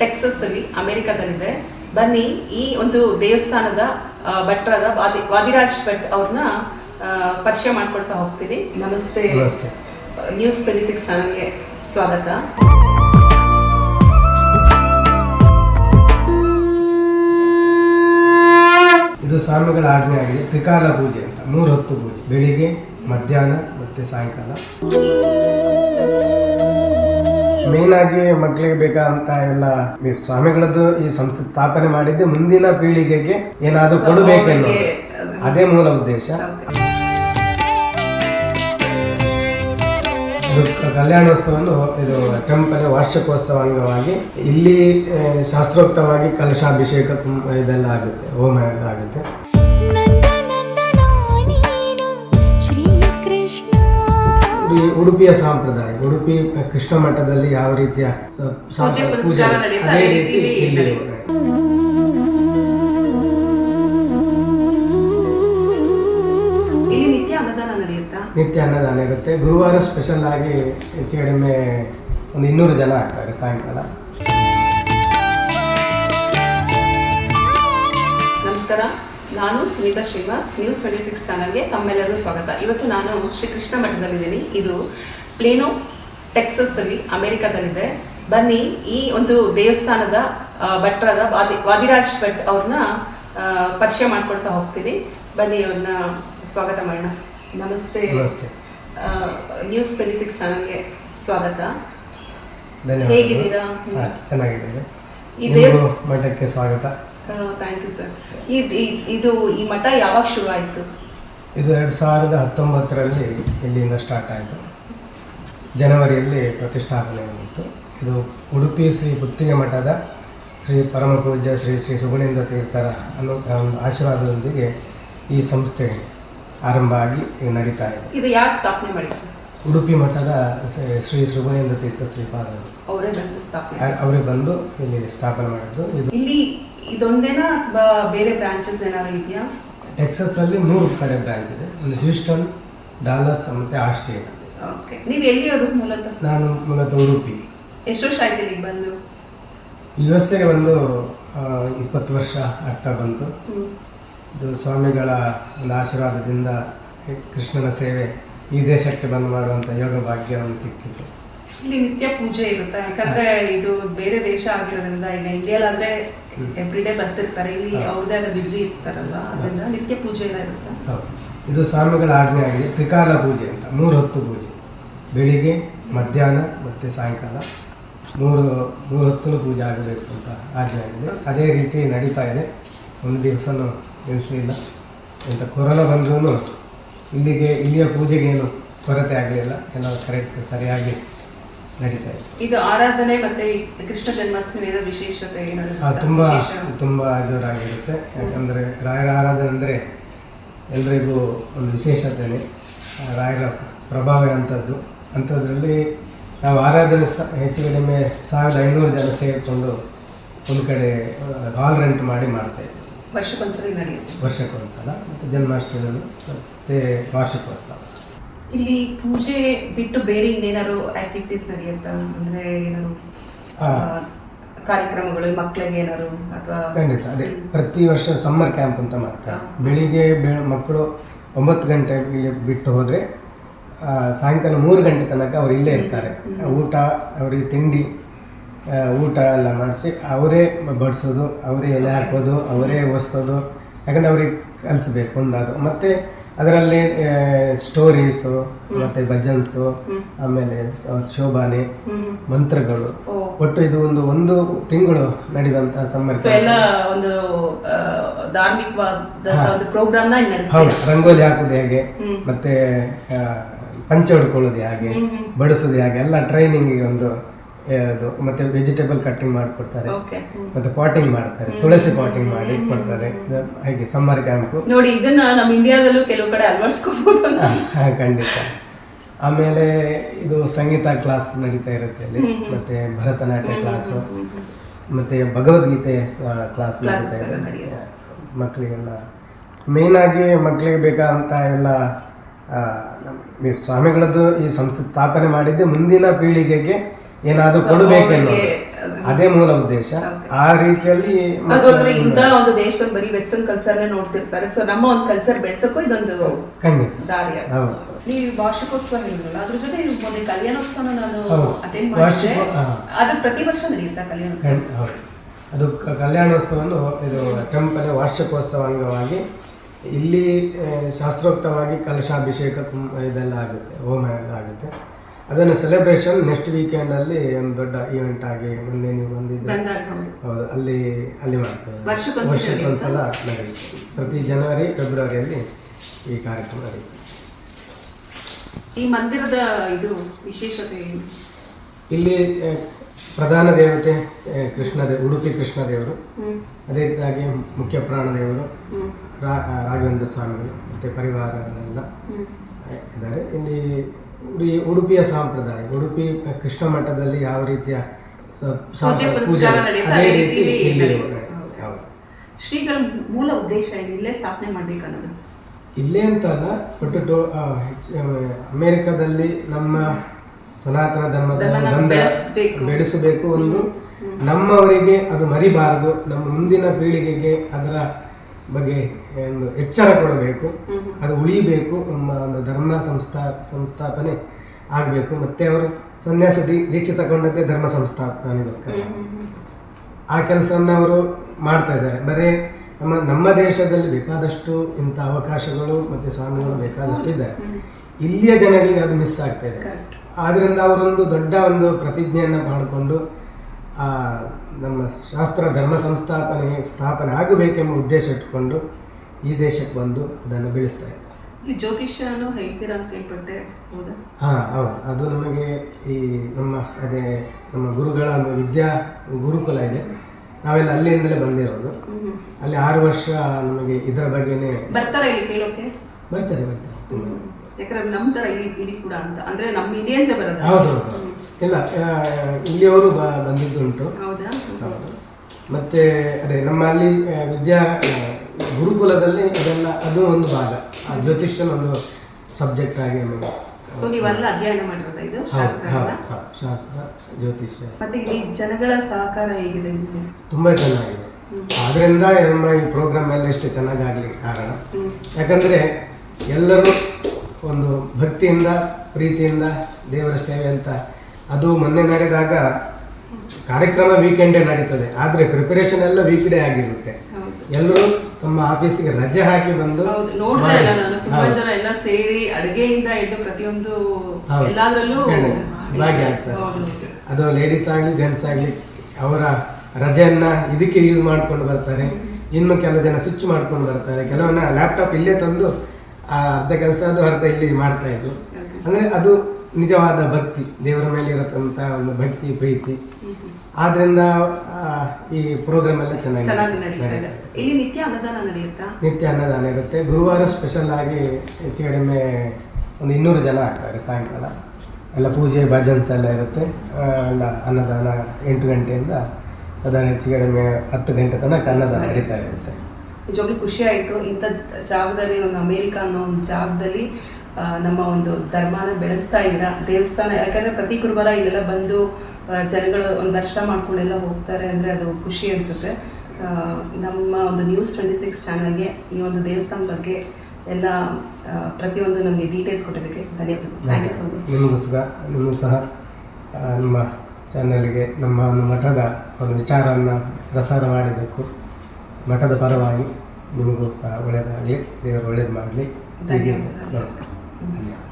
Texas ಅಲ್ಲಿ ಅಮೆರಿಕಾದಲ್ಲಿದೆ. ಬನ್ನಿ ಈ ಒಂದು ದೇವಸ್ಥಾನದ ಭಟ್ರದ ವಾದಿ ವಾದಿರಾಜ್ ಭಟ್ ಅವ್ರನ್ನ ಪರಿಚಯ ಮಾಡ್ಕೊಳ್ತಾ ಹೋಗ್ತೀನಿ. ನಮಸ್ತೆ. ನಮಸ್ತೆ. ನ್ಯೂಸ್ ಟ್ವೆಂಟಿ ಸಿಕ್ಸ್ ಚಾನಲ್ಗೆ ಸ್ವಾಗತ. ಇದು ಸ್ವಾಮಿಗಳ ಆಜ್ಞೆ ಆಗಿದೆ. ತ್ರಿಕಾಲ ಪೂಜೆ ಅಂತ. ಮೂರು ಹೊತ್ತು ಪೂಜೆ. ಬೆಳಿಗ್ಗೆ ಮಧ್ಯಾಹ್ನ ಮತ್ತೆ ಸಾಯಂಕಾಲ. ಮೇನ್ ಆಗಿ ಮಕ್ಕಳಿಗೆ ಬೇಕಾದಂತ ಎಲ್ಲ ಈ ಸ್ವಾಮಿಗಳದ್ದು ಈ ಸಂಸ್ಥೆ ಸ್ಥಾಪನೆ ಮಾಡಿದ್ದೆ ಮುಂದಿನ ಪೀಳಿಗೆಗೆ ಏನಾದರೂ ಕೊಡಬೇಕೆನ್ನೋ ಅದೇ ಮೂಲ ಉದ್ದೇಶ. ಕಲ್ಯಾಣೋತ್ಸವನ್ನು ಕಲ್ಯಾಣೋತ್ಸವವನ್ನು ಇದು ಟೆಂಪಲ್ ವಾರ್ಷಿಕೋತ್ಸವ ಅಂಗವಾಗಿ ಇಲ್ಲಿ ಶಾಸ್ತ್ರೋಕ್ತವಾಗಿ ಕಲಶಾಭಿಷೇಕ ಇದೆಲ್ಲ ಆಗುತ್ತೆ ಹೋಮ ಎಲ್ಲ ಆಗುತ್ತೆ. ಈ ಉಡುಪಿಯ ಸಂಪ್ರದಾಯ ಉಡುಪಿ ಕೃಷ್ಣ ಮಠದಲ್ಲಿ ಯಾವ ರೀತಿಯ ಪೂಜೆ ಅದೇ ರೀತಿ ಇಲ್ಲಿ ನಿತ್ಯ ಅನ್ನದಾನ ಇರುತ್ತೆ. ಗುರುವಾರ ಸ್ಪೆಷಲ್ ಆಗಿ ಹೆಚ್ಚು ಕಡಿಮೆ ಒಂದು ಇನ್ನೂರು ಜನ ಆಗ್ತಾರೆ ಸಾಯಂಕಾಲ. ನಮಸ್ಕಾರ. ನಾನು Sunita Srinivas news twenty six ಚಾನಲ್ಗೆ ತಮ್ಮೆಲ್ಲರಿಗೂ ಸ್ವಾಗತ. ಇವತ್ತು ನಾನು ಶ್ರೀ ಕೃಷ್ಣ ಮಠದಲ್ಲಿದ್ದೀನಿ. ಇದು ಪ್ಲೇನೋ ಟೆಕ್ಸಸ್ ಅಲ್ಲಿ ಅಮೆರಿಕಾದಲ್ಲಿದೆ ಬನ್ನಿ ಈ ಒಂದು ದೇವಸ್ಥಾನದ ಭಟ್ರದ ವಾದಿ ವಾದಿರಾಜ್ ಭಟ್ ಅವ್ರನ್ನ ಪರಿಚಯ ಮಾಡ್ಕೊಳ್ತಾ ಹೋಗ್ತೀನಿ. ಬನ್ನಿ ಅವ್ರನ್ನ ಸ್ವಾಗತ ಮಾಡೋಣ. ನಮಸ್ತೆ. ನ್ಯೂಸ್ ಟ್ವೆಂಟಿ ಸಿಕ್ಸ್ ಚಾನಲ್ಗೆ ಸ್ವಾಗತ. ಹೇಗಿದ್ದೀರಾ? ಚೆನ್ನಾಗಿದ್ದೀನಿ. ಈ ದೇವಸ್ಥಾನ ಮಠಕ್ಕೆ ಸ್ವಾಗತ. ಥ್ಯಾಂಕ್ ಯು ಸರ್ ಇದು ಈ ಮಠ ಯಾವಾಗ ಶುರು ಆಯಿತು? ಇದು ಎರಡು ಸಾವಿರದ ಹತ್ತೊಂಬತ್ತರಲ್ಲಿ ಇಲ್ಲಿಂದ ಸ್ಟಾರ್ಟ್ ಆಯಿತು. ಜನವರಿಯಲ್ಲಿ ಪ್ರತಿಷ್ಠಾಪನೆ ಆಗಿತ್ತು ಇದು ಉಡುಪಿ ಶ್ರೀ ಪುತ್ತಿಗೆ ಮಠದ ಶ್ರೀ ಪರಮ ಪೂಜ್ಯ ಶ್ರೀ ಶ್ರೀ ಸುಗುಣೇಂದ್ರ ತೀರ್ಥರ ಅನ್ನೋ ಒಂದು ಆಶೀರ್ವಾದದೊಂದಿಗೆ ಈ ಸಂಸ್ಥೆ ಆರಂಭ ಆಗಿ ನಡೀತಾ ಇದೆ. ಇದು ಯಾರು ಸ್ಥಾಪನೆ ಮಾಡಿದ್ರು ಉಡುಪಿ ಮಠದ ಶ್ರೀ- ಶ್ರೀ ಸುಗುಣೇಂದ್ರ ತೀರ್ಥ ಶ್ರೀಪಾದರು. ಅವರೇ ಬಂದು ಸ್ಥಾಪನೆ ಅವರೇ ಬಂದು ಇಲ್ಲಿ ಸ್ಥಾಪನೆ ಮಾಡಿದ್ದು. ಇದು ಇಲ್ಲಿ ಇದೊಂದೇನಾ ಅಥವಾ ಬೇರೆ ಬ್ರಾಂಚಸ್ ಏನಾದ್ರು ಇದೆಯಾ? ಟೆಕ್ಸಸ್ ಅಲ್ಲಿ ಮೂರು ಕಡೆ ಬ್ರಾಂಚ್ ಇದೆ. ಒಂದು ಹ್ಯೂಸ್ಟನ್ ಡಾಲಸ್ ಮತ್ತು ಆಸ್ಟ್ರೇಲಿಯಾ ಓಕೆ ನೀವು ಎಲ್ಲಿಯವರು ಮೂಲತಃ? ನಾನು ಮೂಲತಃ ಉಡುಪಿ. ಎಷ್ಟು ವರ್ಷ ಆಯ್ತು ಇಲ್ಲಿಗೆ ಬಂದು? ಯು ಎಸ್ ಎಗೆ ಒಂದು ಇಪ್ಪತ್ತು ವರ್ಷ ಆಗ್ತಾ ಬಂತು. ಇದು ಸ್ವಾಮಿಗಳ ಒಂದು ಆಶೀರ್ವಾದದಿಂದ ಕೃಷ್ಣನ ಸೇವೆ ಈ ದೇಶಕ್ಕೆ ಬಂದು ಮಾಡುವಂಥ ಯೋಗ ಭಾಗ್ಯವನ್ನು ಒಂದು ಸಿಕ್ಕಿತು ಇಲ್ಲಿ ನಿತ್ಯ ಪೂಜೆ ಇರುತ್ತೆ. ಯಾಕಂದ್ರೆ ಇದು ಬೇರೆ ದೇಶ ಆಗಿರೋದ್ರಿಂದ ಈಗ ಇಂಡಿಯಾಲಾದ್ರೆ ಎವ್ರಿ ಡೇ ಬರ್ತಿರ್ತಾರೆ. ಇಲ್ಲಿ. ಅವ್ರದೇ ಆದ ಬ್ಯುಸಿ ಇರ್ತಾರಲ್ಲ ಅದರಿಂದ ನಿತ್ಯ ಪೂಜೆ ಎಲ್ಲ ಇರುತ್ತೆ. ಇದು ಸ್ವಾಮಿಗಳ ಆಜ್ಞೆ ಆಗಿದೆ. ತ್ರಿಕಾಲ ಪೂಜೆ ಅಂತ. ಮೂರು ಹೊತ್ತು ಪೂಜೆ. ಬೆಳಿಗ್ಗೆ ಮಧ್ಯಾಹ್ನ ಮತ್ತು ಸಾಯಂಕಾಲ. ಮೂರು ಮೂರು ಹೊತ್ತು ಪೂಜೆ ಆಗಬೇಕು ಅಂತ ಆಜ್ಞೆ ಆಗಿದೆ. ಅದೇ ರೀತಿ ನಡೀತಾ ಇದೆ. ಒಂದು ದಿವಸನೂ ನಿಲ್ಲಿಸಲಿಲ್ಲ ಅಂತ ಕೊರೋನಾ ಬಂದ್ರೂ ಇಲ್ಲಿಗೆ ಇಲ್ಲಿಯ ಪೂಜೆಗೇನು ಕೊರತೆ ಆಗಲಿಲ್ಲ. ಎಲ್ಲ ಕರೆಕ್ಟ್ ಸರಿಯಾಗಿ ನಡೀತಾ ಇದೆ ಇದು ಆರಾಧನೆ ಮತ್ತೆ ಕೃಷ್ಣ ಜನ್ಮಾಷ್ಟಮಿಯ ವಿಶೇಷತೆ ಏನಾದ್ರು? ತುಂಬ? ತುಂಬ ಜೋರಾಗಿರುತ್ತೆ. ಯಾಕಂದರೆ ರಾಯರ ಆರಾಧನೆ ಅಂದರೆ ಎಲ್ರಿಗೂ ಒಂದು ವಿಶೇಷತೆ ಆ, ರಾಯರ ಪ್ರಭಾವ ಅಂಥದ್ದು ಅಂಥದ್ರಲ್ಲಿ ನಾವು ಆರಾಧನೆ ಸ ಹೆಚ್ಚು ಕಡಿಮೆ ಸಾವಿರದ ಐನೂರು ಜನ ಸೇರಿಕೊಂಡು ಒಂದು ಕಡೆ ಹಾಲ್ ರೆಂಟ್ ಮಾಡಿ ಮಾಡ್ತೇವೆ ಇದ್ದೀವಿ ನಡೆಯುತ್ತೆ. ವರ್ಷಕ್ಕೊಂದ್ಸಲ ಮತ್ತು ಜನ್ಮಾಷ್ಟಮಿಯಲ್ಲಿ ಮತ್ತು ವಾರ್ಷಿಕೋತ್ಸವ. ಇಲ್ಲಿ ಪೂಜೆ ಬಿಟ್ಟು ಬೇರೆ ಇನ್ನೇನಾದ್ರು ಆಕ್ಟಿವಿಟೀಸ್ ನಡೆಯುತ್ತಾ? ಅಂದ್ರೆ ಏನಾದ್ರು ಕಾರ್ಯಕ್ರಮಗಳು ಮಕ್ಕಳಿಗೆ ಏನಾದ್ರು ಅಥವಾ ಖಂಡಿತ ಅದೇ. ಪ್ರತಿ ವರ್ಷ ಸಮ್ಮರ್ ಕ್ಯಾಂಪ್ ಅಂತ ಮಾಡ್ತಾರೆ. ಬೆಳಿಗ್ಗೆ ಬೆ ಮಕ್ಕಳು ಒಂಬತ್ತು ಗಂಟೆ ಇಲ್ಲಿ ಬಿಟ್ಟು ಹೋದರೆ ಸಾಯಂಕಾಲ ಮೂರು ಗಂಟೆ ತನಕ ಅವ್ರು ಇಲ್ಲೇ ಇರ್ತಾರೆ. ಊಟ ಅವರಿಗೆ ತಿಂಡಿ ಊಟ ಎಲ್ಲ ಮಾಡಿಸಿ ಅವರೇ ಬಡಿಸೋದು ಅವರೇ ಎಲೆ ಹಾಕೋದು ಅವರೇ ಒರೆಸೋದು ಯಾಕಂದರೆ ಅವ್ರಿಗೆ ಕಲಿಸ್ಬೇಕು ಒಂದದು ಮತ್ತು ಅದರಲ್ಲಿ ಸ್ಟೋರೀಸು ಮತ್ತೆ ಭಜನ್ಸು ಆಮೇಲೆ ಶೋಭಾನೆ ಮಂತ್ರಗಳು. ಒಟ್ಟು ಇದು ಒಂದು ಒಂದು ತಿಂಗಳು ನಡೆದಂತಹ ಸಮಸ್ಯೆ ಎಲ್ಲ ಒಂದು ಧಾರ್ಮಿಕವಾದ ಒಂದು ಪ್ರೋಗ್ರಾಮ್ ಹೌದು ರಂಗೋಲಿ ಹಾಕುದು ಹೇಗೆ ಮತ್ತೆ ಪಂಚ ಹೊಡ್ಕೊಳ್ಳೋದು ಹೇಗೆ. ಬಡಿಸೋದು ಹೇಗೆ ಎಲ್ಲ ಟ್ರೈನಿಂಗ್ ಒಂದು ಅದು ಮತ್ತೆ ವೆಜಿಟೇಬಲ್ ಕಟ್ಟಿಂಗ್ ಮಾಡಿಕೊಡ್ತಾರೆ. ಮತ್ತೆ ಪಾಟಿಂಗ್ ಮಾಡ್ತಾರೆ. ತುಳಸಿ ಪಾಟಿಂಗ್ ಮಾಡಿ ಕೊಡ್ತಾರೆ. ಇದು ಹಾಗೆ ಸಮ್ಮರ್ ಕ್ಯಾಂಪು ನೋಡಿ ಇದನ್ನ ನಮ್ಮ ಇಂಡಿಯಾದಲ್ಲೂ ಕೆಲವು ಕಡೆ ಅಳವಡಿಸ್ಕೋಬಹುದು ಹಾಂ ಖಂಡಿತ. ಆಮೇಲೆ ಇದು ಸಂಗೀತ ಕ್ಲಾಸ್ ನಡೀತಾ ಇರುತ್ತೆ ಅಲ್ಲಿ. ಮತ್ತೆ ಭರತನಾಟ್ಯ ಕ್ಲಾಸು ಮತ್ತೆ ಭಗವದ್ಗೀತೆ ಕ್ಲಾಸ್ ನಡೀತಾ ಇರುತ್ತೆ. ಮಕ್ಕಳಿಗೆಲ್ಲ ಮೇಯ್ನಾಗಿ ಮಕ್ಕಳಿಗೆ ಬೇಕಾದಂಥ ಎಲ್ಲ ಸ್ವಾಮಿಗಳದ್ದು ಈ ಸಂಸ್ಥೆ ಸ್ಥಾಪನೆ ಮಾಡಿದ್ದೆ ಮುಂದಿನ ಪೀಳಿಗೆಗೆ ಏನಾದರೂ ಕೊಡಬೇಕು ಅದೇ ಮೂಲ ಉದ್ದೇಶ. ಆ ರೀತಿಯಲ್ಲಿ ಅದು ಅಂದ್ರೆ ಇಂಥ ಒಂದು ದೇಶದಲ್ಲಿ ಬರೀ ವೆಸ್ಟರ್ನ್ ಕಲ್ಚರ್ನೇ ನೋಡ್ತಿರ್ತಾರೆ. ಸೊ ನಮ್ಮ ಒಂದು ಕಲ್ಚರ್ ಬೆಳೆಸಕ್ಕೂ ಇದೊಂದು ಖಂಡಿತ. ದಾರಿ ಹೌದು. ನೀವು ವಾರ್ಷಿಕೋತ್ಸವ ಹೇಳಿದ್ರಲ್ಲ ಅದ್ರ ಜೊತೆ ಮೊನ್ನೆ ಕಲ್ಯಾಣೋತ್ಸವ ನಾನು ಅಟೆಂಡ್ ಮಾಡಿದ್ದೆ. ಅದು ಪ್ರತಿ ವರ್ಷ ನಡೆಯುತ್ತಾ ಕಲ್ಯಾಣೋತ್ಸವ? ಅದು ಕಲ್ಯಾಣೋತ್ಸವನು ಇದು ಟೆಂಪಲ್ ವಾರ್ಷಿಕೋತ್ಸವ ಅಂಗವಾಗಿ ಇಲ್ಲಿ ಶಾಸ್ತ್ರೋಕ್ತವಾಗಿ ಕಲಶಾಭಿಷೇಕ ಇದೆಲ್ಲ ಆಗುತ್ತೆ ಹೋಮ ಎಲ್ಲ ಆಗುತ್ತೆ. ಅದನ್ನು ಸೆಲೆಬ್ರೇಷನ್ ನೆಕ್ಸ್ಟ್ ವೀಕೆಂಡ್ ಅಲ್ಲಿ ಒಂದು ದೊಡ್ಡ ಈವೆಂಟ್ ಆಗಿ ಮೊನ್ನೆ ನೀವು ಬಂದಿದ್ದೆ. ಹೌದು. ಅಲ್ಲಿ ಅಲ್ಲಿ ಮಾಡ್ತೇವೆ. ವರ್ಷಕ್ಕೆ ಒಂದ್ಸಲ ನಡೆಯುತ್ತೆ. ಪ್ರತಿ ಜನವರಿ ಫೆಬ್ರವರಿಯಲ್ಲಿ ಈ ಕಾರ್ಯಕ್ರಮ ನಡೆಯುತ್ತೆ. ಈ ಮಂದಿರದ ಇದು ವಿಶೇಷತೆ ಏನು? ಇಲ್ಲಿ ಪ್ರಧಾನ ದೇವತೆ ಕೃಷ್ಣದೇ ಕೃಷ್ಣ ಉಡುಪಿ ಕೃಷ್ಣ ದೇವರು. ಅದೇ ರೀತಿಯಾಗಿ ಮುಖ್ಯ ಪ್ರಾಣ ದೇವರು ರಾಘವೇಂದ್ರ ಸ್ವಾಮಿಗಳು ಮತ್ತೆ ಪರಿವಾರ ಇದ್ದಾರೆ. ಇಲ್ಲಿ ಉಡಿ ಉಡುಪಿಯ ಸಂಪ್ರದಾಯ ಉಡುಪಿ ಕೃಷ್ಣ ಮಠದಲ್ಲಿ ಯಾವ ರೀತಿಯ. ಶ್ರೀಗಳ ಮೂಲ ಉದ್ದೇಶ ಇಲ್ಲೇ ಸ್ಥಾಪನೆ ಮಾಡ್ಬೇಕನ್ನೋದು ಇಲ್ಲೇ ಅಂತಲ್ಲ ಒಟ್ಟು ಬಟ್ ಅಮೆರಿಕದಲ್ಲಿ ನಮ್ಮ ಸನಾತನ ಧರ್ಮದ ಬೆಳೆಸಬೇಕು. ಒಂದು. ನಮ್ಮವರಿಗೆ ಅದು ಮರಿಬಾರದು. ನಮ್ಮ ಮುಂದಿನ ಪೀಳಿಗೆಗೆ ಅದರ ಬಗ್ಗೆ ಒಂದು ಎಚ್ಚರ ಕೊಡಬೇಕು ಅದು ಉಳಿಬೇಕು ನಮ್ಮ ಒಂದು ಧರ್ಮ ಸಂಸ್ಥಾ ಸಂಸ್ಥಾಪನೆ ಆಗಬೇಕು. ಮತ್ತೆ ಅವರು ಸನ್ಯಾಸ ದೀಕ್ಷೆ ತಗೊಂಡದ್ದೇ ಧರ್ಮ ಸಂಸ್ಥಾಪನೆಗೋಸ್ಕರ. ಆ ಕೆಲಸವನ್ನು ಅವರು ಮಾಡ್ತಾ ಇದ್ದಾರೆ. ಬರೀ ನಮ್ಮ ನಮ್ಮ ದೇಶದಲ್ಲಿ ಬೇಕಾದಷ್ಟು ಇಂಥ ಅವಕಾಶಗಳು ಮತ್ತು ಸ್ವಾಮಿಗಳು ಬೇಕಾದಷ್ಟು ಇದ್ದಾರೆ. ಇಲ್ಲಿಯ ಜನಗಳಿಗೆ ಅದು ಮಿಸ್ ಆಗ್ತಾ ಇದೆ. ಆದ್ದರಿಂದ ಅವರೊಂದು ದೊಡ್ಡ ಒಂದು ಪ್ರತಿಜ್ಞೆಯನ್ನು ಮಾಡಿಕೊಂಡು ಆ, ನಮ್ಮ ಶಾಸ್ತ್ರ ಧರ್ಮ ಸಂಸ್ಥಾಪನೆ ಸ್ಥಾಪನೆ ಆಗಬೇಕೆಂಬ ಉದ್ದೇಶ ಇಟ್ಕೊಂಡು ಈ ದೇಶಕ್ಕೆ ಬಂದು ಅದನ್ನು ಬೆಳೆಸ್ತಾ ಇದ್ದಾರೆ ಈ ಜ್ಯೋತಿಷ್ಯನು ಹೇಳ್ತೀರಾ ಅಂತ ಕೇಳ್ಪಟ್ಟೆ ಹೌದಾ? ಹಾಂ ಹೌದು. ಅದು ನಮಗೆ ಈ ನಮ್ಮ ಅದೇ ನಮ್ಮ ಗುರುಗಳ ಒಂದು ವಿದ್ಯಾ ಗುರುಕುಲ ಇದೆ. ನಾವೆಲ್ಲ ಅಲ್ಲಿಂದಲೇ ಬಂದಿರೋದು. ಅಲ್ಲಿ ಆರು ವರ್ಷ ನಮಗೆ ಇದರ ಬಗ್ಗೆನೇ ಬರ್ತಾರೆ ಇಲ್ಲಿ ಕೇಳೋಕೆ? ಬರ್ತಾರೆ ಬರ್ತಾರೆ. ಯಾಕಂದ್ರೆ ನಮ್ ತರ ಇಲ್ಲಿ ಇಲ್ಲಿ ಕೂಡ ಅಂತ. ಅಂದ್ರೆ ನಮ್ಮ ಇಂಡಿಯನ್ಸೇ ಬರೋದು ಹೌದು ಹೌದು. ಇಲ್ಲ ಇಲ್ಲಿಯವರು ಬ ಬಂದಿದ್ದುಂಟು. ಹೌದಾ? ಹೌದು. ಮತ್ತೆ ಅದೇ ನಮ್ಮ ಅಲ್ಲಿ ವಿದ್ಯಾ ಗುರುಕುಲದಲ್ಲಿ ಇದೆಲ್ಲ ಅದು ಒಂದು ಭಾಗ. ಆ ಜ್ಯೋತಿಷ್ಯನ ಒಂದು ಸಬ್ಜೆಕ್ಟ್ ಆಗಿ ನಮಗೆ ಸೊ ನೀವೆಲ್ಲ ಅಧ್ಯಯನ ಮಾಡಿರೋದ ಇದು? ಶಾಸ್ತ್ರ ಶಾಸ್ತ್ರ ಜ್ಯೋತಿಷ್ಯ. ಮತ್ತೆ ಇಲ್ಲಿ ಜನಗಳ ಸಹಕಾರ ಹೇಗಿದೆ ತುಂಬಾ ತುಂಬ ಚೆನ್ನಾಗಿದೆ. ಆದ್ರಿಂದ ನಮ್ಮ ಈ ಪ್ರೋಗ್ರಾಮ್ ಎಲ್ಲ ಇಷ್ಟು ಚೆನ್ನಾಗಾಗ್ಲಿಕ್ಕೆ ಕಾರಣ. ಯಾಕಂದ್ರೆ ಯಾಕಂದರೆ ಎಲ್ಲರೂ ಒಂದು ಭಕ್ತಿಯಿಂದ ಪ್ರೀತಿಯಿಂದ ದೇವರ ಸೇವೆ ಅಂತ ಅದು ಮೊನ್ನೆ ನಡೆದಾಗ ಕಾರ್ಯಕ್ರಮ ವೀಕೆಂಡೇ ನಡೀತದೆ. ಆದರೆ ಪ್ರಿಪರೇಷನ್ ಎಲ್ಲ ವೀಕ್ಡೇ ಆಗಿರುತ್ತೆ. ಹೌದು. ಎಲ್ಲರೂ ತಮ್ಮ ಆಫೀಸಿಗೆ ರಜೆ ಹಾಕಿ ಬಂದು ಹೌದು ನೋಡ್ತಾ ಇಲ್ಲ ನಾನು. ತುಂಬಾ ಜನ ಎಲ್ಲ ಸೇರಿ ಅಡುಗೆಯಿಂದ ಹಿಡಿದು ಪ್ರತಿಯೊಂದು ಹೌದು. ಎಲ್ಲಾದ್ರಲ್ಲೂ. ಹೌದು. ಅದು ಲೇಡೀಸ್ ಆಗಲಿ ಜೆಂಟ್ಸ್ ಆಗಲಿ ಅವರ ರಜೆಯನ್ನ ಇದಕ್ಕೆ ಯೂಸ್ ಮಾಡ್ಕೊಂಡು ಬರ್ತಾರೆ. ಇನ್ನು ಕೆಲವು ಜನ ಸ್ವಿಚ್ ಮಾಡ್ಕೊಂಡು ಬರ್ತಾರೆ. ಕೆಲವನ್ನ ಲ್ಯಾಪ್ಟಾಪ್ ಇಲ್ಲೇ ತಂದು ಆ ಅರ್ಧ ಕೆಲಸ ಅದು ಅರ್ಧ ಇಲ್ಲಿ ಮಾಡ್ತಾ ಇದ್ರು. ಅಂದ್ರೆ ಅದು ನಿಜವಾದ ಭಕ್ತಿ ದೇವರ ಮೇಲೆ ಇರತಕ್ಕಂಥ ಒಂದು ಭಕ್ತಿ ಪ್ರೀತಿ. ಆದ್ರಿಂದ ಈ ಪ್ರೋಗ್ರಾಮ್ ಎಲ್ಲ ಚೆನ್ನಾಗಿ ನಡೀತಾ ಇಲ್ಲಿ ನಿತ್ಯ ಅನ್ನದಾನ ನಡೆಯುತ್ತಾ? ನಿತ್ಯ ಅನ್ನದಾನ ಇರುತ್ತೆ. ಗುರುವಾರ ಸ್ಪೆಷಲ್ ಆಗಿ ಹೆಚ್ಚು ಕಡಿಮೆ ಒಂದು ಇನ್ನೂರು ಜನ ಆಗ್ತಾರೆ ಸಾಯಂಕಾಲ. ಎಲ್ಲ ಪೂಜೆ ಭಜನ್ಸ್ ಎಲ್ಲ ಇರುತ್ತೆ. ಎಲ್ಲ ಅನ್ನದಾನ ಎಂಟು ಗಂಟೆಯಿಂದ ಸದಾ ಹೆಚ್ಚು ಕಡಿಮೆ ಹತ್ತು ಗಂಟೆ ತನಕ ಅನ್ನದಾನ ನಡೀತಾ ಇರುತ್ತೆ. ನಿಜವಾಗ್ಲೂ ಖುಷಿ ಆಯಿತು. ಇಂಥ ಜಾಗದಲ್ಲಿ ಒಂದು ಅಮೇರಿಕಾ ಅನ್ನೋ ಒಂದು ಜಾಗದಲ್ಲಿ ನಮ್ಮ ಒಂದು ಧರ್ಮನ ಬೆಳೆಸ್ತಾ ಇದ್ದೀರಾ? ದೇವಸ್ಥಾನ ಯಾಕಂದ್ರೆ ಪ್ರತಿ ಗುರುವಾರ ಇಲ್ಲೆಲ್ಲ ಬಂದು ಜನಗಳು ಒಂದು ದರ್ಶನ ಮಾಡ್ಕೊಂಡೆಲ್ಲ ಹೋಗ್ತಾರೆ ಅಂದರೆ ಅದು ಖುಷಿ ಅನಿಸುತ್ತೆ. ನಮ್ಮ ಒಂದು ನ್ಯೂಸ್ ಟ್ವೆಂಟಿ ಸಿಕ್ಸ್ ಚಾನಲ್ಗೆ ಈ ಒಂದು ದೇವಸ್ಥಾನ ಬಗ್ಗೆ ಎಲ್ಲ ಪ್ರತಿಯೊಂದು ನಮಗೆ ಡೀಟೇಲ್ಸ್ ಕೊಟ್ಟಿದ್ದಕ್ಕೆ ಧನ್ಯವಾದ ಥ್ಯಾಂಕ್ ಯು ಸೊ ಮಚ್ ನಿಮಗೂ ಸಹ ನಿಮಗೂ ಸಹ ನಮ್ಮ ಚಾನಲ್ಗೆ ನಮ್ಮ ಒಂದು ಮಠದ ಒಂದು ವಿಚಾರವನ್ನು ಪ್ರಸಾರ ಮಾಡಬೇಕು. ಮಠದ ಪರವಾಗಿ ನಿಮಗೂ ಸಹ ಒಳ್ಳೆಯದಾಗಲಿ ದೇವರು ಒಳ್ಳೇದು ಮಾಡಲಿ. ಧನ್ಯವಾದ ನಮಸ್ಕಾರ ಧನ್ಯವಾದ